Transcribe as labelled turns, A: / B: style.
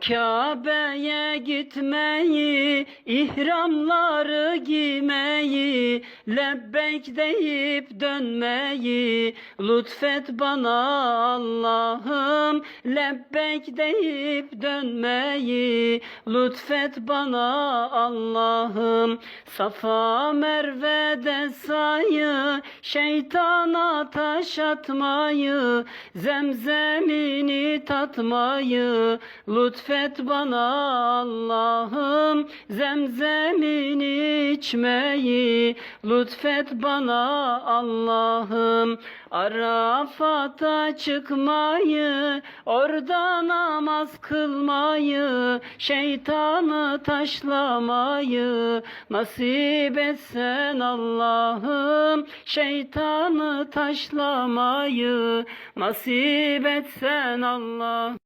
A: Kabe'ye gitmeyi, ihramları giymeyi, lebbeyk deyip dönmeyi, lütfet bana Allah'ım, lebbeyk deyip dönmeyi, lütfet bana Allah'ım. Safa Merve'de sayı, şeytana taş atmayı, zemzemini tatmayı, lütfet bana Allah'ım, zemzemini içmeyi, lütfet bana Allah'ım. Arafat'a çıkmayı, orada namaz kılmayı, şeytanı taşlamayı, nasip etsen Allah'ım, şeytanı taşlamayı, nasip etsen Allah.